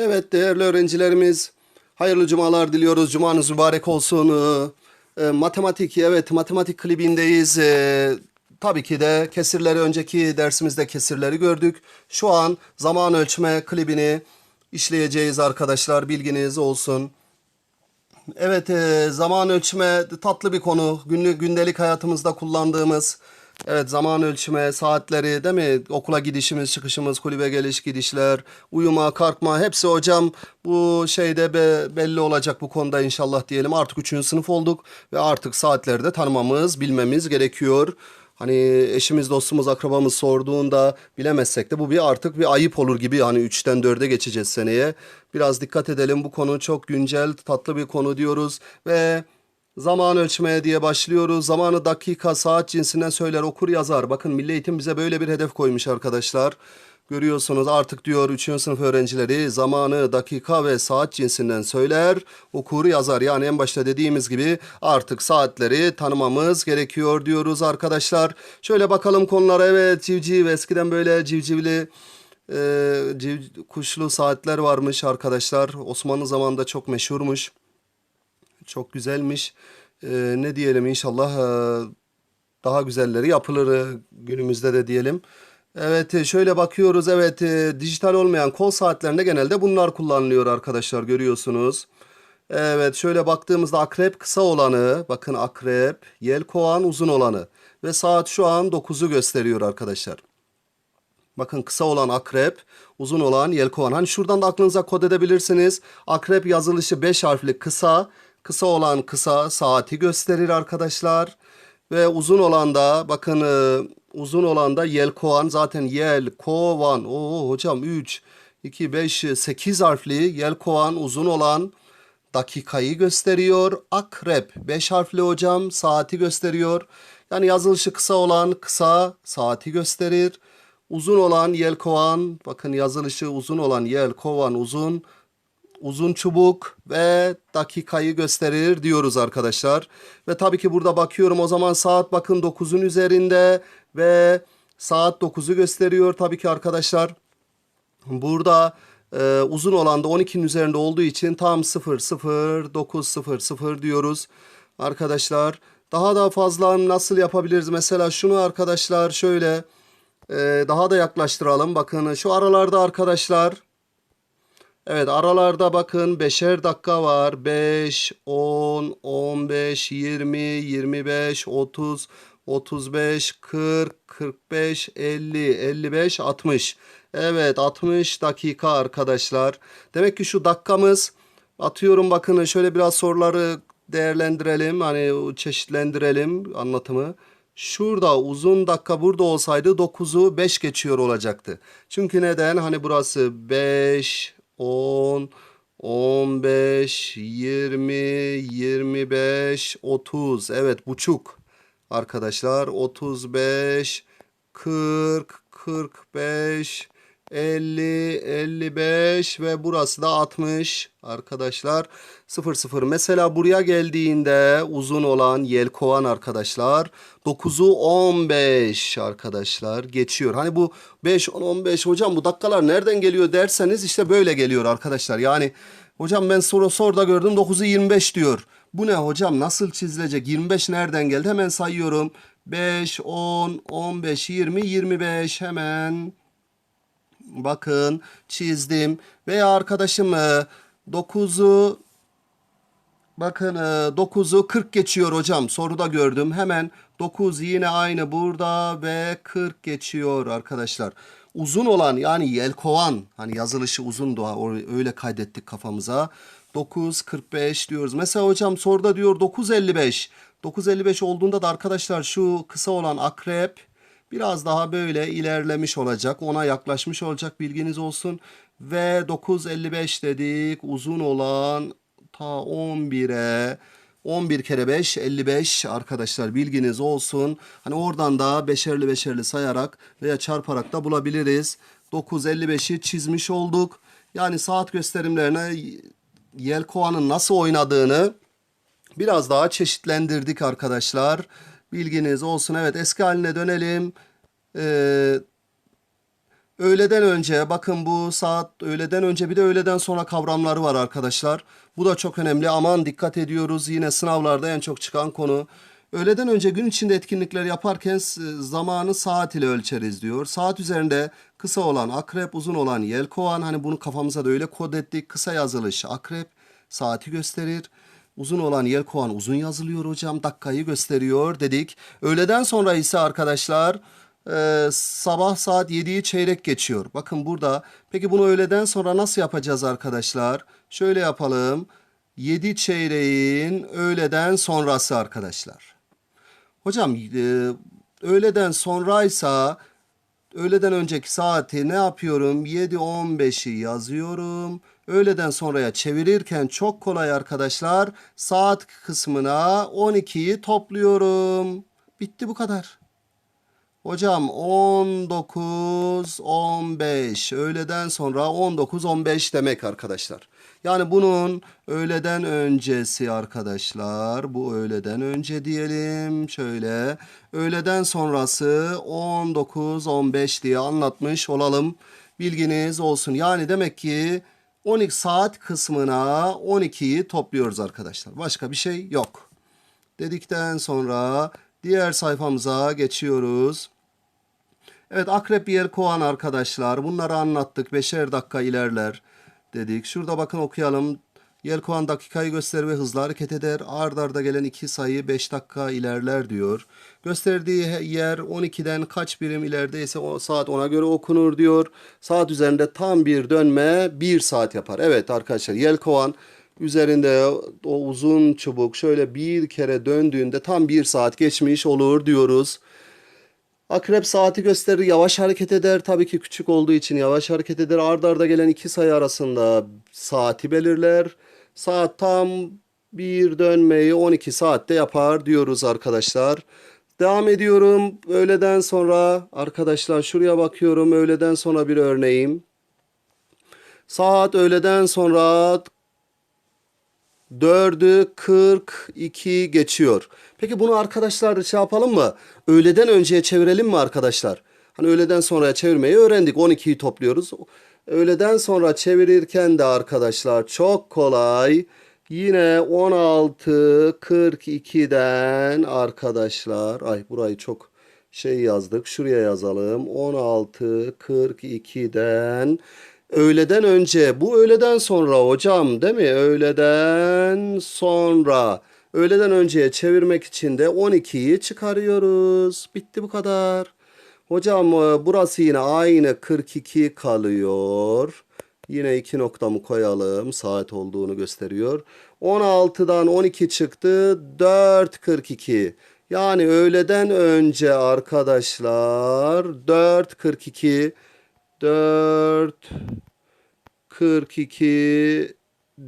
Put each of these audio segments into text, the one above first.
Evet değerli öğrencilerimiz hayırlı cumalar diliyoruz. Cumanız mübarek olsun. E, matematik evet matematik klibindeyiz. Ee, tabii ki de kesirleri önceki dersimizde kesirleri gördük. Şu an zaman ölçme klibini işleyeceğiz arkadaşlar bilginiz olsun. Evet, e, zaman ölçme tatlı bir konu. Günlük gündelik hayatımızda kullandığımız evet zaman ölçme saatleri değil mi? Okula gidişimiz, çıkışımız, kulübe geliş gidişler, uyuma, kalkma hepsi hocam bu şeyde be- belli olacak bu konuda inşallah diyelim. Artık 3. sınıf olduk ve artık saatleri de tanımamız, bilmemiz gerekiyor. Hani eşimiz, dostumuz, akrabamız sorduğunda bilemezsek de bu bir artık bir ayıp olur gibi. Hani 3'ten 4'e geçeceğiz seneye. Biraz dikkat edelim. Bu konu çok güncel, tatlı bir konu diyoruz ve zaman ölçmeye diye başlıyoruz. Zamanı dakika, saat cinsinden söyler, okur, yazar. Bakın Milli Eğitim bize böyle bir hedef koymuş arkadaşlar. Görüyorsunuz artık diyor 3. sınıf öğrencileri zamanı, dakika ve saat cinsinden söyler, okur, yazar. Yani en başta dediğimiz gibi artık saatleri tanımamız gerekiyor diyoruz arkadaşlar. Şöyle bakalım konulara. Evet civciv eskiden böyle civcivli e, civ- kuşlu saatler varmış arkadaşlar. Osmanlı zamanında çok meşhurmuş. Çok güzelmiş. E, ne diyelim inşallah e, daha güzelleri yapılır e, günümüzde de diyelim. Evet e, şöyle bakıyoruz evet e, dijital olmayan kol saatlerinde genelde bunlar kullanılıyor arkadaşlar görüyorsunuz. Evet şöyle baktığımızda akrep kısa olanı bakın akrep yelkoğan uzun olanı ve saat şu an 9'u gösteriyor arkadaşlar. Bakın kısa olan akrep, uzun olan yelkovan. Hani şuradan da aklınıza kod edebilirsiniz. Akrep yazılışı 5 harfli kısa. Kısa olan kısa saati gösterir arkadaşlar. Ve uzun olan da bakın e, uzun olan da yelkovan. Zaten yelkovan. Oo hocam 3, 2, 5, 8 harfli yelkovan uzun olan dakikayı gösteriyor. Akrep 5 harfli hocam saati gösteriyor. Yani yazılışı kısa olan kısa saati gösterir. Uzun olan yelkovan bakın yazılışı uzun olan yelkovan uzun uzun çubuk ve dakikayı gösterir diyoruz arkadaşlar. Ve tabii ki burada bakıyorum o zaman saat bakın 9'un üzerinde ve saat 9'u gösteriyor tabii ki arkadaşlar. Burada e, uzun olan da 12'nin üzerinde olduğu için tam 0 0 9 0 0 diyoruz arkadaşlar. Daha da fazla nasıl yapabiliriz? Mesela şunu arkadaşlar şöyle e, daha da yaklaştıralım. Bakın şu aralarda arkadaşlar. Evet aralarda bakın beşer dakika var. 5, 10, 15, 20, 25, 30, 35, 40, 45, 50, 55, 60. Evet 60 dakika arkadaşlar. Demek ki şu dakikamız atıyorum bakın şöyle biraz soruları değerlendirelim. Hani çeşitlendirelim anlatımı. Şurada uzun dakika burada olsaydı 9'u 5 geçiyor olacaktı. Çünkü neden? Hani burası 5, 10, 15, 20, 25, 30. Evet buçuk arkadaşlar. 35, 40, 45, 50, 55 ve burası da 60 arkadaşlar. 00. Mesela buraya geldiğinde uzun olan yelkovan arkadaşlar 9'u 15 arkadaşlar geçiyor. Hani bu 5, 10, 15 hocam bu dakikalar nereden geliyor derseniz işte böyle geliyor arkadaşlar. Yani hocam ben soru soruda gördüm 9'u 25 diyor. Bu ne hocam nasıl çizilecek 25 nereden geldi hemen sayıyorum. 5, 10, 15, 20, 25 hemen Bakın çizdim. Veya arkadaşım e, 9'u bakın e, 9'u 40 geçiyor hocam. Soruda gördüm. Hemen 9 yine aynı burada ve 40 geçiyor arkadaşlar. Uzun olan yani yelkovan hani yazılışı uzun doğa öyle kaydettik kafamıza. 9.45 diyoruz. Mesela hocam soruda diyor 9.55. 9.55 olduğunda da arkadaşlar şu kısa olan akrep biraz daha böyle ilerlemiş olacak. Ona yaklaşmış olacak bilginiz olsun. Ve 9.55 dedik. Uzun olan ta 11'e 11 kere 5 55 arkadaşlar bilginiz olsun. Hani oradan da beşerli beşerli sayarak veya çarparak da bulabiliriz. 9.55'i çizmiş olduk. Yani saat gösterimlerine Yelkova'nın nasıl oynadığını biraz daha çeşitlendirdik arkadaşlar. Bilginiz olsun. Evet eski haline dönelim. Ee, Öğleden önce bakın bu saat öğleden önce bir de öğleden sonra kavramları var arkadaşlar. Bu da çok önemli. Aman dikkat ediyoruz. Yine sınavlarda en çok çıkan konu. Öğleden önce gün içinde etkinlikler yaparken zamanı saat ile ölçeriz diyor. Saat üzerinde kısa olan akrep, uzun olan yelkovan. Hani bunu kafamıza da öyle kod ettik. Kısa yazılış akrep saati gösterir. Uzun olan yelkovan uzun yazılıyor hocam. Dakikayı gösteriyor dedik. Öğleden sonra ise arkadaşlar ee, sabah saat 7'yi çeyrek geçiyor. Bakın burada. Peki bunu öğleden sonra nasıl yapacağız arkadaşlar? Şöyle yapalım. 7 çeyreğin öğleden sonrası arkadaşlar. Hocam e, öğleden sonraysa öğleden önceki saati ne yapıyorum? 7.15'i yazıyorum. Öğleden sonraya çevirirken çok kolay arkadaşlar. Saat kısmına 12'yi topluyorum. Bitti bu kadar. Hocam 19 15 öğleden sonra 19 15 demek arkadaşlar. Yani bunun öğleden öncesi arkadaşlar. Bu öğleden önce diyelim. Şöyle öğleden sonrası 19 15 diye anlatmış olalım. Bilginiz olsun. Yani demek ki 12 saat kısmına 12'yi topluyoruz arkadaşlar. Başka bir şey yok. Dedikten sonra diğer sayfamıza geçiyoruz. Evet akrep yer kovan arkadaşlar. Bunları anlattık. Beşer dakika ilerler dedik. Şurada bakın okuyalım. Yelkovan dakikayı gösterir ve hızlı hareket eder. Ard arda gelen iki sayı 5 dakika ilerler diyor. Gösterdiği yer 12'den kaç birim ilerideyse o saat ona göre okunur diyor. Saat üzerinde tam bir dönme 1 saat yapar. Evet arkadaşlar yelkovan üzerinde o uzun çubuk şöyle bir kere döndüğünde tam bir saat geçmiş olur diyoruz. Akrep saati gösterir, yavaş hareket eder. Tabii ki küçük olduğu için yavaş hareket eder. Arda arda gelen iki sayı arasında saati belirler. Saat tam bir dönmeyi 12 saatte yapar diyoruz arkadaşlar. Devam ediyorum. Öğleden sonra arkadaşlar şuraya bakıyorum. Öğleden sonra bir örneğim. Saat öğleden sonra 4'ü 42 geçiyor. Peki bunu arkadaşlar şey yapalım mı? Öğleden önceye çevirelim mi arkadaşlar? Hani öğleden sonraya çevirmeyi öğrendik. 12'yi topluyoruz. Öğleden sonra çevirirken de arkadaşlar çok kolay. Yine 16.42'den arkadaşlar. Ay burayı çok şey yazdık. Şuraya yazalım. 16.42'den öğleden önce. Bu öğleden sonra hocam değil mi? Öğleden sonra. Öğleden önceye çevirmek için de 12'yi çıkarıyoruz. Bitti bu kadar. Hocam e, burası yine aynı 42 kalıyor. Yine iki noktamı koyalım. Saat olduğunu gösteriyor. 16'dan 12 çıktı. 4.42. Yani öğleden önce arkadaşlar 4.42 4 42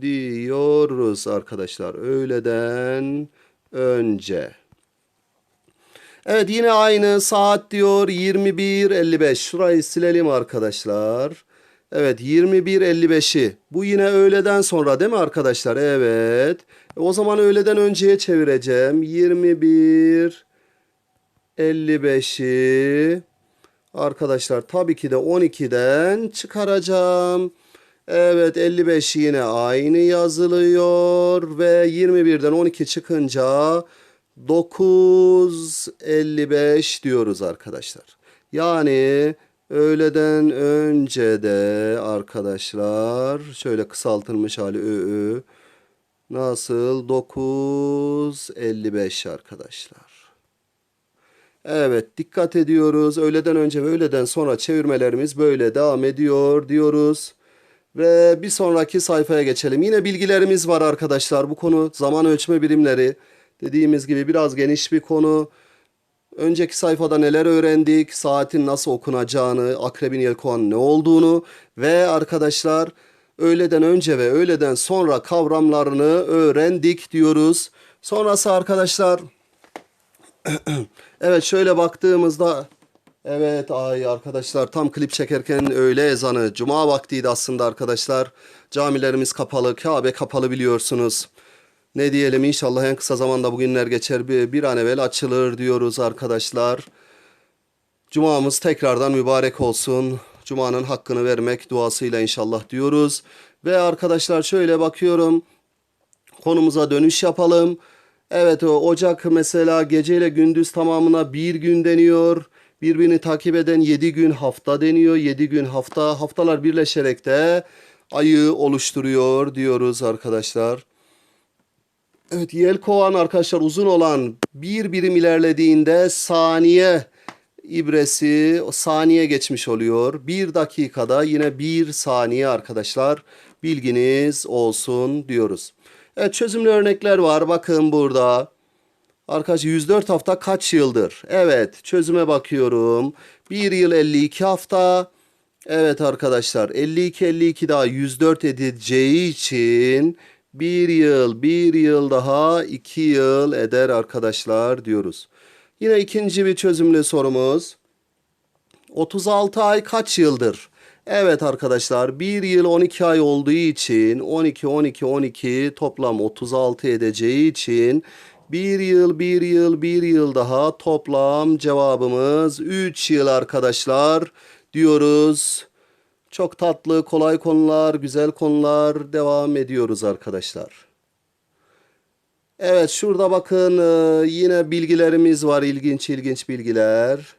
diyoruz arkadaşlar. Öğleden önce. Evet yine aynı saat diyor 21.55. Şurayı silelim arkadaşlar. Evet 21.55'i. Bu yine öğleden sonra değil mi arkadaşlar? Evet. E, o zaman öğleden önceye çevireceğim. 21 55'i arkadaşlar tabii ki de 12'den çıkaracağım. Evet 55 yine aynı yazılıyor ve 21'den 12 çıkınca 9.55 diyoruz arkadaşlar. Yani öğleden önce de arkadaşlar şöyle kısaltılmış hali ÖÖ nasıl 9.55 arkadaşlar. Evet dikkat ediyoruz. Öğleden önce ve öğleden sonra çevirmelerimiz böyle devam ediyor diyoruz. Ve bir sonraki sayfaya geçelim. Yine bilgilerimiz var arkadaşlar. Bu konu zaman ölçme birimleri. Dediğimiz gibi biraz geniş bir konu. Önceki sayfada neler öğrendik? Saatin nasıl okunacağını, akrebin yelkoğanın ne olduğunu ve arkadaşlar öğleden önce ve öğleden sonra kavramlarını öğrendik diyoruz. Sonrası arkadaşlar Evet şöyle baktığımızda evet ay arkadaşlar tam klip çekerken öğle ezanı cuma vaktiydi aslında arkadaşlar. Camilerimiz kapalı, Kabe kapalı biliyorsunuz. Ne diyelim inşallah en kısa zamanda bugünler geçer bir, bir an evvel açılır diyoruz arkadaşlar. Cumamız tekrardan mübarek olsun. Cuma'nın hakkını vermek duasıyla inşallah diyoruz. Ve arkadaşlar şöyle bakıyorum konumuza dönüş yapalım. Evet o Ocak mesela geceyle gündüz tamamına bir gün deniyor. Birbirini takip eden 7 gün hafta deniyor. 7 gün hafta haftalar birleşerek de ayı oluşturuyor diyoruz arkadaşlar. Evet yelkovan arkadaşlar uzun olan bir birim ilerlediğinde saniye ibresi saniye geçmiş oluyor. Bir dakikada yine bir saniye arkadaşlar bilginiz olsun diyoruz. Evet çözümlü örnekler var bakın burada. Arkadaş 104 hafta kaç yıldır? Evet çözüme bakıyorum. 1 yıl 52 hafta. Evet arkadaşlar 52 52 daha 104 edeceği için 1 yıl 1 yıl daha 2 yıl eder arkadaşlar diyoruz. Yine ikinci bir çözümlü sorumuz. 36 ay kaç yıldır? Evet arkadaşlar 1 yıl 12 ay olduğu için 12 12 12 toplam 36 edeceği için 1 yıl 1 yıl 1 yıl daha toplam cevabımız 3 yıl arkadaşlar diyoruz. Çok tatlı kolay konular güzel konular devam ediyoruz arkadaşlar. Evet şurada bakın e, yine bilgilerimiz var ilginç ilginç bilgiler.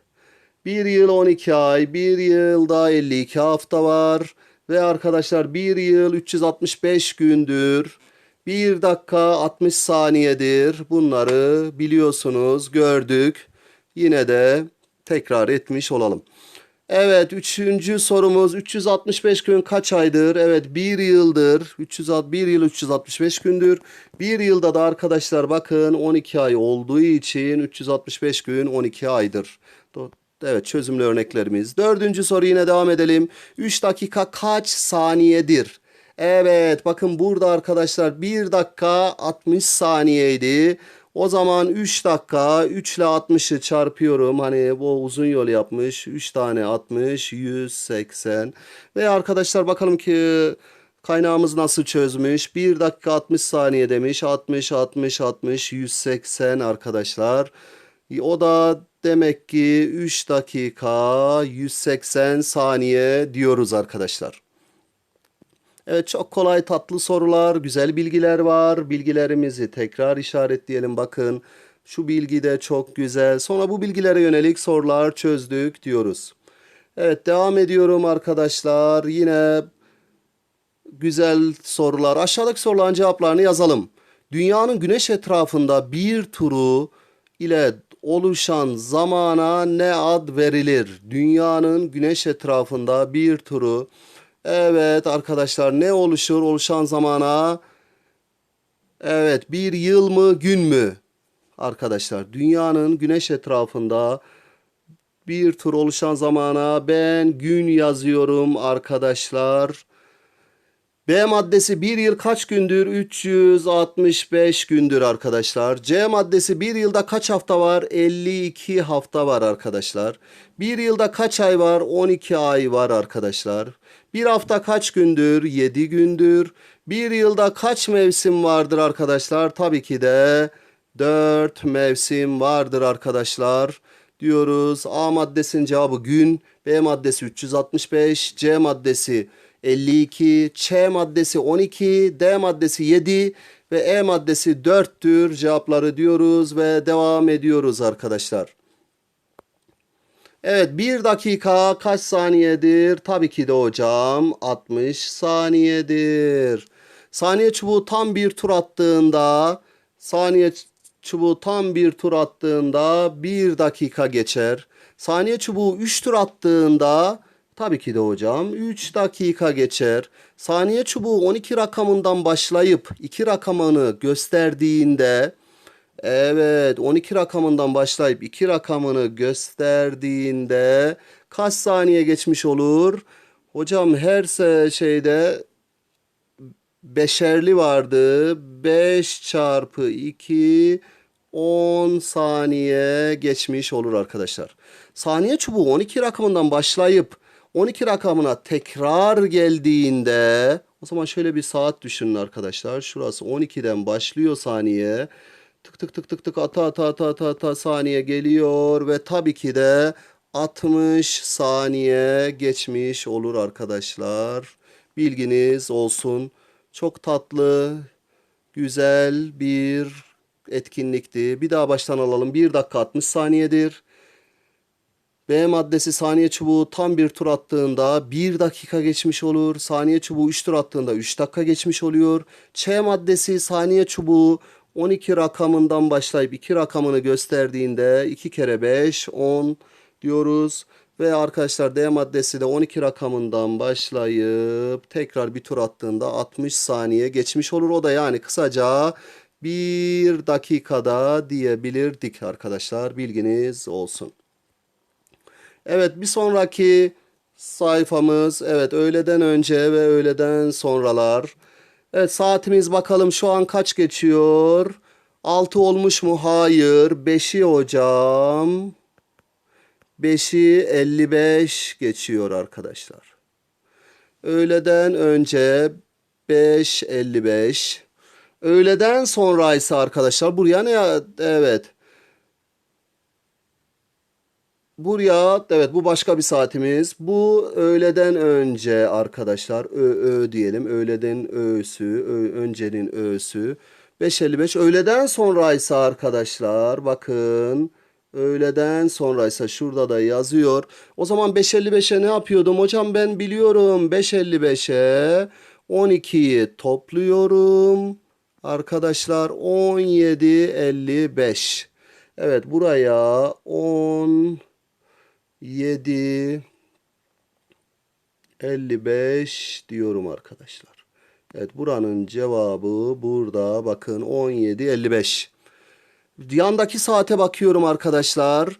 1 yıl 12 ay, 1 yılda 52 hafta var. Ve arkadaşlar 1 yıl 365 gündür. 1 dakika 60 saniyedir. Bunları biliyorsunuz, gördük. Yine de tekrar etmiş olalım. Evet, üçüncü sorumuz 365 gün kaç aydır? Evet, 1 yıldır. 301 yıl 365 gündür. 1 yılda da arkadaşlar bakın 12 ay olduğu için 365 gün 12 aydır. Evet çözümlü örneklerimiz. Dördüncü soru yine devam edelim. 3 dakika kaç saniyedir? Evet bakın burada arkadaşlar 1 dakika 60 saniyeydi. O zaman 3 dakika 3 ile 60'ı çarpıyorum. Hani bu uzun yol yapmış. 3 tane 60 180. Ve arkadaşlar bakalım ki kaynağımız nasıl çözmüş. 1 dakika 60 saniye demiş. 60 60 60 180 arkadaşlar. O da demek ki 3 dakika 180 saniye diyoruz arkadaşlar. Evet çok kolay tatlı sorular, güzel bilgiler var. Bilgilerimizi tekrar işaretleyelim bakın. Şu bilgi de çok güzel. Sonra bu bilgilere yönelik sorular çözdük diyoruz. Evet devam ediyorum arkadaşlar. Yine güzel sorular. Aşağıdaki soruların cevaplarını yazalım. Dünyanın güneş etrafında bir turu ile oluşan zamana ne ad verilir? Dünyanın güneş etrafında bir turu. Evet arkadaşlar ne oluşur oluşan zamana? Evet bir yıl mı gün mü? Arkadaşlar dünyanın güneş etrafında bir tur oluşan zamana ben gün yazıyorum arkadaşlar. B maddesi bir yıl kaç gündür? 365 gündür arkadaşlar. C maddesi bir yılda kaç hafta var? 52 hafta var arkadaşlar. Bir yılda kaç ay var? 12 ay var arkadaşlar. Bir hafta kaç gündür? 7 gündür. Bir yılda kaç mevsim vardır arkadaşlar? Tabii ki de 4 mevsim vardır arkadaşlar diyoruz. A maddesinin cevabı gün, B maddesi 365, C maddesi 52, Ç maddesi 12, D maddesi 7 ve E maddesi 4'tür cevapları diyoruz ve devam ediyoruz arkadaşlar. Evet bir dakika kaç saniyedir? Tabii ki de hocam 60 saniyedir. Saniye çubuğu tam bir tur attığında saniye çubuğu tam bir tur attığında bir dakika geçer. Saniye çubuğu 3 tur attığında tabii ki de hocam 3 dakika geçer. Saniye çubuğu 12 rakamından başlayıp 2 rakamını gösterdiğinde Evet 12 rakamından başlayıp 2 rakamını gösterdiğinde kaç saniye geçmiş olur? Hocam her şeyde beşerli vardı. 5 çarpı 2 10 saniye geçmiş olur arkadaşlar. Saniye çubuğu 12 rakamından başlayıp 12 rakamına tekrar geldiğinde o zaman şöyle bir saat düşünün arkadaşlar. Şurası 12'den başlıyor saniye. Tık tık tık tık tık ata ata ata ata ata saniye geliyor ve tabii ki de 60 saniye geçmiş olur arkadaşlar. Bilginiz olsun. Çok tatlı, güzel bir etkinlikti. Bir daha baştan alalım. 1 dakika 60 saniyedir. B maddesi saniye çubuğu tam bir tur attığında 1 dakika geçmiş olur. Saniye çubuğu 3 tur attığında 3 dakika geçmiş oluyor. Ç maddesi saniye çubuğu 12 rakamından başlayıp 2 rakamını gösterdiğinde 2 kere 5 10 diyoruz. Ve arkadaşlar D maddesi de 12 rakamından başlayıp tekrar bir tur attığında 60 saniye geçmiş olur. O da yani kısaca 1 dakikada diyebilirdik arkadaşlar. Bilginiz olsun. Evet bir sonraki sayfamız evet öğleden önce ve öğleden sonralar. Evet saatimiz bakalım şu an kaç geçiyor? 6 olmuş mu? Hayır. 5'i hocam. 5'i 55 geçiyor arkadaşlar. Öğleden önce 5.55. Öğleden sonra ise arkadaşlar buraya ne ya? Evet. Buraya evet bu başka bir saatimiz. Bu öğleden önce arkadaşlar ö, ö diyelim. Öğleden öğüsü, ö, öncenin öğüsü. 5.55 öğleden sonra ise arkadaşlar bakın öğleden sonra ise şurada da yazıyor. O zaman 5.55'e ne yapıyordum? Hocam ben biliyorum 5.55'e 12'yi topluyorum. Arkadaşlar 17.55. Evet buraya 10 7 55 diyorum arkadaşlar. Evet buranın cevabı burada bakın 17 55. Yandaki saate bakıyorum arkadaşlar.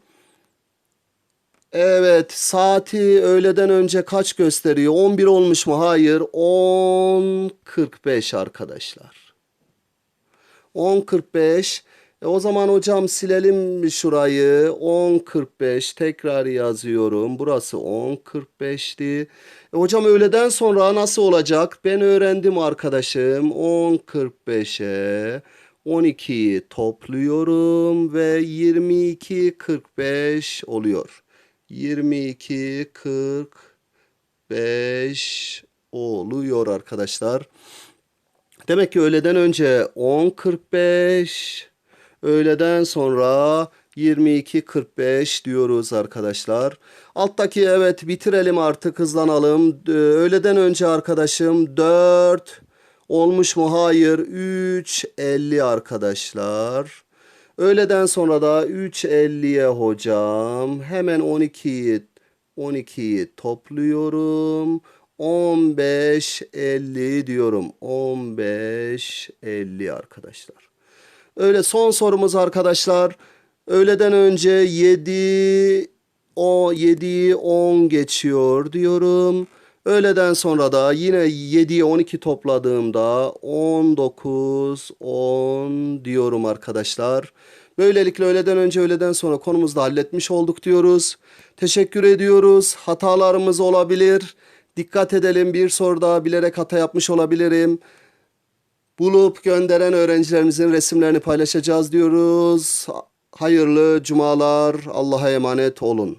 Evet saati öğleden önce kaç gösteriyor? 11 olmuş mu? Hayır 10.45 arkadaşlar. 10.45 e o zaman hocam silelim şurayı. 10.45 tekrar yazıyorum. Burası 10.45'ti. E hocam öğleden sonra nasıl olacak? Ben öğrendim arkadaşım. 10.45'e 12'yi topluyorum ve 22.45 oluyor. 22.45 oluyor arkadaşlar. Demek ki öğleden önce 10.45 Öğleden sonra 22.45 diyoruz arkadaşlar. Alttaki evet bitirelim artık hızlanalım. Öğleden önce arkadaşım 4 olmuş mu? Hayır 3.50 arkadaşlar. Öğleden sonra da 3.50'ye hocam. Hemen 12'yi 12'yi topluyorum. 15.50 diyorum. 15.50 arkadaşlar. Öyle son sorumuz arkadaşlar. Öğleden önce 7 o 7'yi 10 geçiyor diyorum. Öğleden sonra da yine 7'yi 12 topladığımda 19 10 diyorum arkadaşlar. Böylelikle öğleden önce öğleden sonra konumuzu da halletmiş olduk diyoruz. Teşekkür ediyoruz. Hatalarımız olabilir. Dikkat edelim bir soru daha bilerek hata yapmış olabilirim. Bulup gönderen öğrencilerimizin resimlerini paylaşacağız diyoruz. Hayırlı cumalar. Allah'a emanet olun.